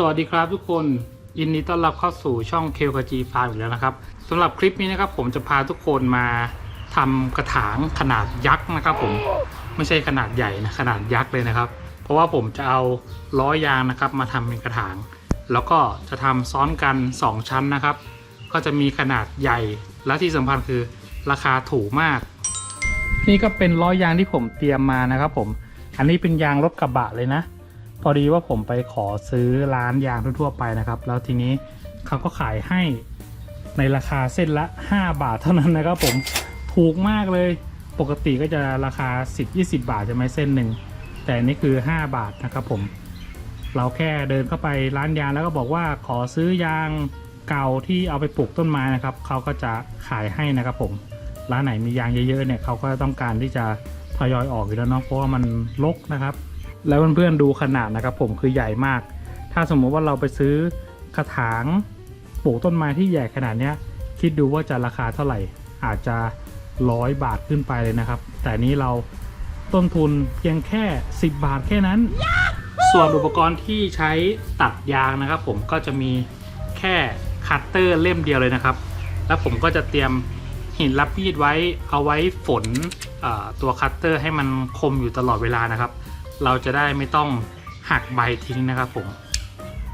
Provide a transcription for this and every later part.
สวัสดีครับทุกคนยินดีต้อนรับเข้าสู่ช่องเคลคจีฟาร์มอีกแล้วนะครับสำหรับคลิปนี้นะครับผมจะพาทุกคนมาทำกระถางขนาดยักษ์นะครับ ผมไม่ใช่ขนาดใหญ่นะขนาดยักษ์เลยนะครับ เพราะว่าผมจะเอาล้อยางนะครับ มาทำเป็นกระถาง แล้วก็จะทำซ้อนกัน 2 ชั้นนะครับ ก็จะมีขนาดใหญ่และที่สำคัญคือราคาถูกมาก นี่ก็เป็นล้อยางที่ผมเตรียมมานะครับ ผม อันนี้เป็นยางรถกระบะเลยนะ พอดีว่าผมไปขอซื้อร้านยางทั่วๆไปนะครับ แล้วทีนี้เขาก็ขายให้ในราคาเส้นละ 5 บาทเท่านั้นนะครับผมถูกมากเลย ปกติก็จะราคา 10-20 บาทใช่ไหมเส้นหนึ่งแต่นี่คือ 5 บาทนะครับผม เราแค่เดินเข้าไปร้านยางแล้วก็บอกว่าขอซื้อยางเก่าที่เอาไปปลูกต้นไม้นะครับเขาก็จะขายให้นะครับผมร้านไหนมียางเยอะๆเนี่ยเขาก็ต้องการที่จะทยอยออกอยู่แล้วเนาะเพราะว่ามันรกนะครับ แล้วเพื่อนๆดูขนาดนะครับผมคือใหญ่มาก ถ้าสมมุติว่าเราไปซื้อกระถางปลูกต้นไม้ที่ใหญ่ขนาดนี้คิดดูว่าจะราคาเท่าไหร่ อาจจะร้อยบาทขึ้นไปเลยนะครับ แต่นี้เราต้นทุนเพียงแค่ 10 บาทแค่นั้น ส่วนอุปกรณ์ที่ใช้ตัดยางนะครับ ผมก็จะมีแค่คัตเตอร์เล่มเดียวเลยนะครับ แล้วผมก็จะเตรียมหินรับมีดไว้เอาไว้ฝนตัวคัตเตอร์ให้มันคมอยู่ตลอดเวลานะครับ เราจะได้ไม่ต้องหักใบทิ้งนะครับผม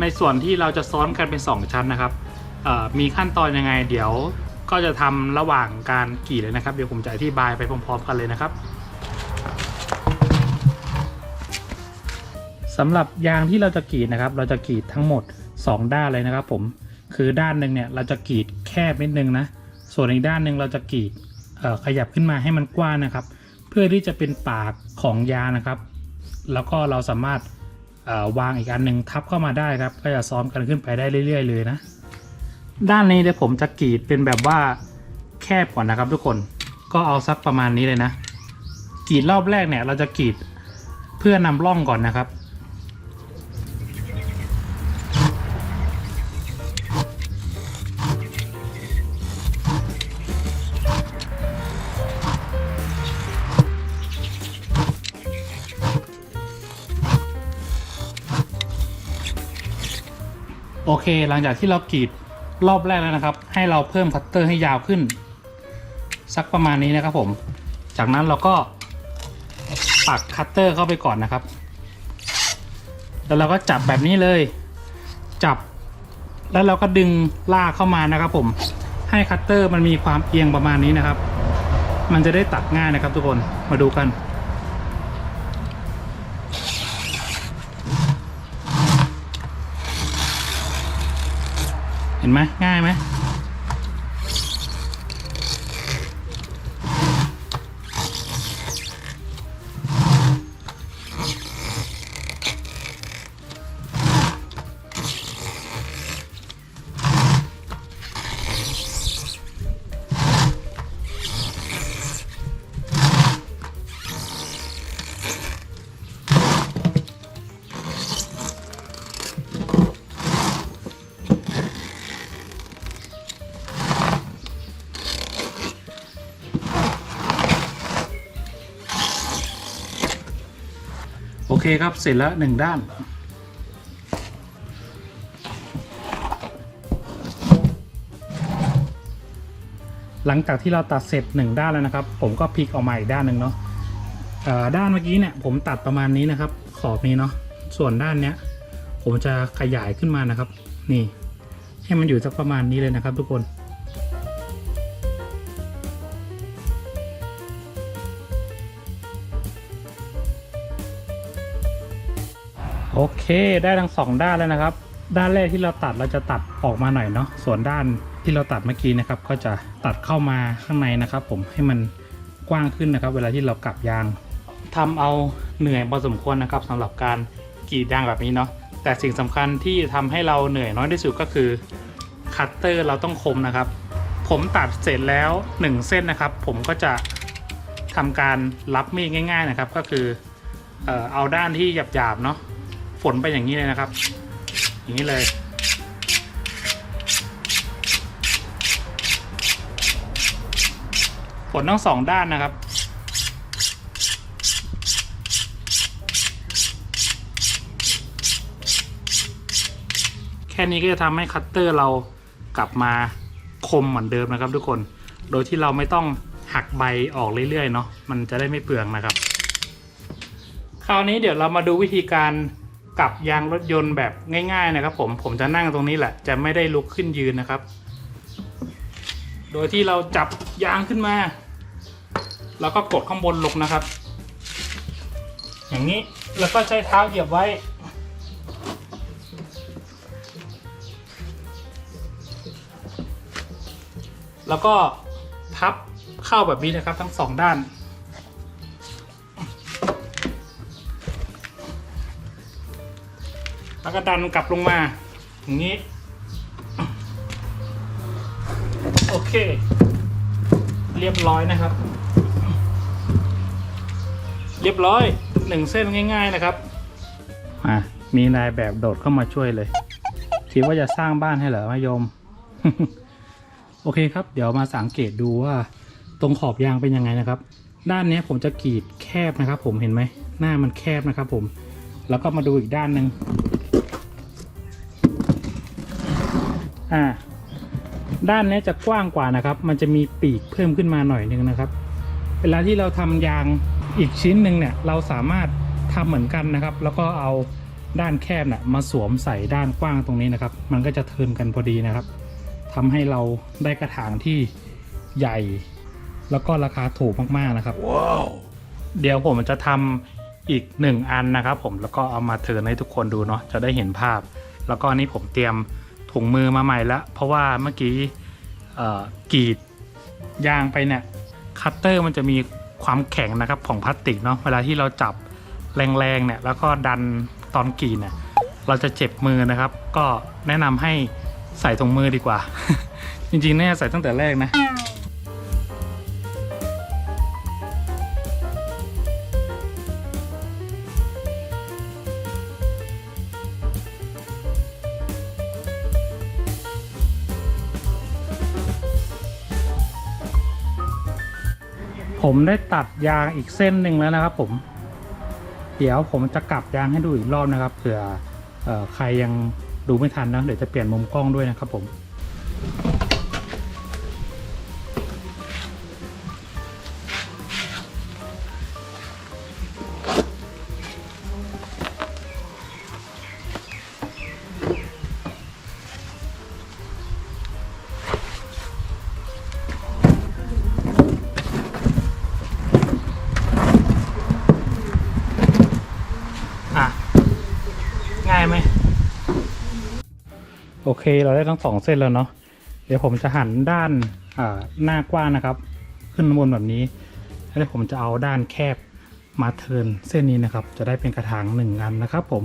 ในส่วนที่เราจะซ้อนกันเป็น 2 ชั้นนะครับมีขั้นตอนยังไงเดี๋ยวก็จะทำระหว่างการกรีดเลยนะครับ เดี๋ยวผมจะอธิบายไปพร้อมๆกันเลยนะครับสำหรับยางที่เราจะกรีดนะครับ เราจะกรีดทั้งหมด 2 ด้านเลยนะครับ ผมคือด้านหนึ่งเนี่ยเราจะกรีดแคบนิดนึงนะ ส่วนอีกด้านหนึ่งเราจะกรีดขยับขึ้นมาให้มันกว้างนะครับ เพื่อที่จะเป็นปากของยางนะครับ แล้วก็เราสามารถวางอีกอันหนึ่งทับเข้ามาได้ครับ ก็จะซ้อมกันขึ้นไปได้เรื่อย ๆ เลยนะ ด้านนี้เดี๋ยวผมจะกรีดเป็นแบบว่าแคบก่อนนะครับทุกคนก็เอาสักประมาณนี้เลยนะกรีดรอบแรกเนี่ยเราจะกรีดเพื่อนำร่องก่อนนะครับ โอเค หลังจากที่เรากรีดรอบแรกแล้วนะครับ ให้เราเพิ่มคัตเตอร์ให้ยาวขึ้น สักประมาณนี้นะครับผม จากนั้นเราก็ปักคัตเตอร์เข้าไปก่อนนะครับ แล้วเราก็จับแบบนี้เลย จับ แล้วเราก็ดึงลากเข้ามานะครับ ผม ให้คัตเตอร์มันมีความเอียงประมาณนี้นะครับ มันจะได้ตัดง่ายนะครับทุกคน มาดูกัน ห็นไหมง่ายไหม เคครับเสร็จแล้วหนึ่งด้าน หลังจากที่เราตัดเสร็จหนึ่งด้านแล้วนะครับ ผมก็พลิกออกมาอีกด้านหนึ่งเนาะอ่อด้านเมื่อกี้เนี่ยผมตัดประมาณนี้นะครับ ขอบนี้เนาะส่วนด้านเนี้ย ผมจะขยายขึ้นมานะครับ นี่ ให้มันอยู่สักประมาณนี้เลยนะครับ ทุกคน โอเคได้ทั้งสองด้านแล้วนะครับ ด้านแรกที่เราตัดเราจะตัดออกมาหน่อยเนาะส่วนด้านที่เราตัดเมื่อกี้นะครับ ก็จะตัดเข้ามาข้างในนะครับ ผมให้มันกว้างขึ้นนะครับ เวลาที่เรากลับยางทำเอาเหนื่อยพอสมควรนะครับสำหรับการกรีดยางแบบนี้เนาะแต่สิ่งสำคัญที่ทำให้เราเหนื่อยน้อยที่สุดก็คือคัตเตอร์เราต้องคมนะครับ ผมตัดเสร็จแล้ว 1 เส้นนะครับ ผมก็จะทำการรับมีดง่าย ๆนะครับ ก็คือเอาด้านที่หยาบๆเนาะ ฝนไปอย่างนี้เลยนะครับ อย่างนี้เลยฝนทั้งสองด้านนะครับ แค่นี้ก็จะทำให้คัตเตอร์เรากลับมาคมเหมือนเดิมนะครับ ทุกคน โดยที่เราไม่ต้องหักใบออกเรื่อยๆเนาะ มันจะได้ไม่เปลืองนะครับ คราวนี้เดี๋ยวเรามาดูวิธีการ กับยางรถยนต์แบบง่าย ๆ นะครับ ผมผมจะนั่งตรงนี้แหละ จะไม่ได้ลุกขึ้นยืนนะครับ โดยที่เราจับยางขึ้นมา แล้วก็กดข้างบนลงนะครับ อย่างนี้แล้วก็ใช้เท้าเหยียบไว้ แล้วก็พับเข้าแบบนี้นะครับ ทั้งสองด้าน แล้วก็ดันกลับลงมา อย่างนี้ โอเค เรียบร้อยนะครับ เรียบร้อยหนึ่งเส้นง่าย ๆนะครับมามีนายแบบโดดเข้ามาช่วยเลยคิดว่าจะสร้างบ้านให้เหรอมายม โอเคครับ เดี๋ยวมาสังเกตดูว่า ตรงขอบยางเป็นยังไงนะครับ ด้านนี้ผมจะกรีดแคบนะครับ ผมเห็นไหมหน้ามันแคบนะครับ ผม แล้วก็มาดูอีกด้านหนึ่ง อ่า ด้านเนี้ยจะกว้างกว่านะครับ มันจะมีปีกเพิ่มขึ้นมาหน่อยนึงนะครับ เวลาที่เราทำยางอีกชิ้นหนึ่งเนี่ย เราสามารถทำเหมือนกันนะครับ แล้วก็เอาด้านแคบน่ะมาสวมใส่ด้านกว้างตรงนี้นะครับ มันก็จะเทิร์นกันพอดีนะครับทำให้เราได้กระถางที่ใหญ่ แล้วก็ราคาถูกมากๆนะครับเดี๋ยวผมจะทำอีกหนึ่งอันนะครับผมแล้วก็เอามาเทิร์นให้ทุกคนดูเนาะจะได้เห็นภาพ แล้วก็อันนี้ผมเตรียม ถุงมือมาใหม่แล้วเพราะว่าเมื่อกี้กรีดยางไปเนี่ยคัตเตอร์มันจะมีความแข็งนะครับของพลาสติกเนาะเวลาที่เราจับแรงๆเนี่ยแล้วก็ดันตอนกรีดเนี่ยเราจะเจ็บมือนะครับ ก็แนะนำให้ใส่ถุงมือดีกว่า จริงๆเนี่ยใส่ตั้งแต่แรกนะ ผมได้ตัดยางอีกเส้นหนึ่งแล้วนะครับ ผม เดี๋ยวผมจะกลับยางให้ดูอีกรอบนะครับเผื่อออใครยังดูไม่ทันนะเดี๋ยวจะเปลี่ยนมุมกล้องด้วยนะครับผม อเคเราได้ทั้งสองเส้นแล้วเนาะเดี๋ยวผมจะหันด้านหน้ากว้างนะครับ ขึ้นบนแบบนี้แล้วผมจะเอาด้านแคบมาเทินเส้นนี้นะครับ จะได้เป็นกระถางหนึ่งอันนะครับผม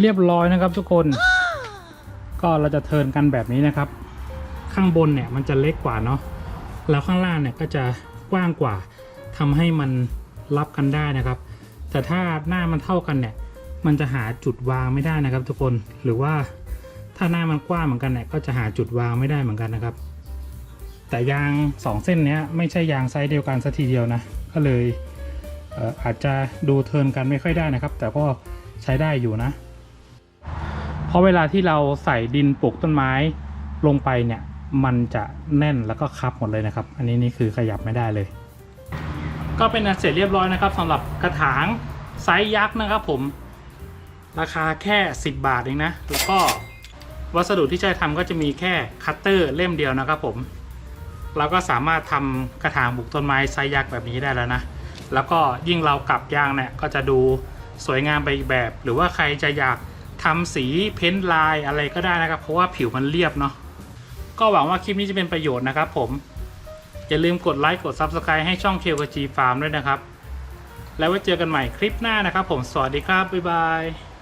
เรียบร้อยนะครับทุกคน ก็เราจะเทินกันแบบนี้นะครับ ข้างบนเนี่ยมันจะเล็กกว่าเนาะแล้วข้างล่างเนี่ยก็จะกว้างกว่าทำให้มันรับกันได้นะครับ แต่ถ้าหน้ามันเท่ากันเนี่ย มันจะหาจุดวางไม่ได้นะครับ ทุกคนหรือว่าถ้าหน้ามันกว้างเหมือนกันเนี่ยก็จะหาจุดวางไม่ได้เหมือนกันนะครับ แต่ยางสองเส้นนี้ไม่ใช่ยางไซส์เดียวกันสัทีเดียวนะก็เลยเอออาจจะดูเทินกันไม่ค่อยได้นะครับ แต่ก็ใช้ได้อยู่นะ ราะเวลาที่เราใส่ดินปลูกต้นไม้ลงไปเนี่ย มันจะแน่นแล้วก็คับหมดเลยนะครับ อันนี้นี่คือขยับไม่ได้เลย ก็เป็นอันเสร็จเรียบร้อยนะครับสำหรับกระถางไซส์ยักษ์นะครับ ผม ราคาแค่ 10 บาทเองนะ แล้วก็วัสดุที่ใช้ทำก็จะมีแค่คัตเตอร์เล่มเดียวนะครับผม เราก็สามารถทำกระถางปลูกต้นไม้ไซส์ยักษ์แบบนี้ได้แล้วนะ แล้วก็ยิ่งเรากลับยางเนี่ยก็จะดูสวยงามไปอีกแบบ หรือว่าใครจะอยาก ทำสีเพ้นท์ลายอะไรก็ได้นะครับ เพราะว่าผิวมันเรียบเนาะก็หวังว่าคลิปนี้จะเป็นประโยชน์นะครับผม อย่าลืมกดไลค์กด Subscribe ให้ช่องเคลกจีฟาร์มด้วยนะครับ แล้วไว้เจอกันใหม่คลิปหน้านะครับผมสวัสดีครับบ๊ายบาย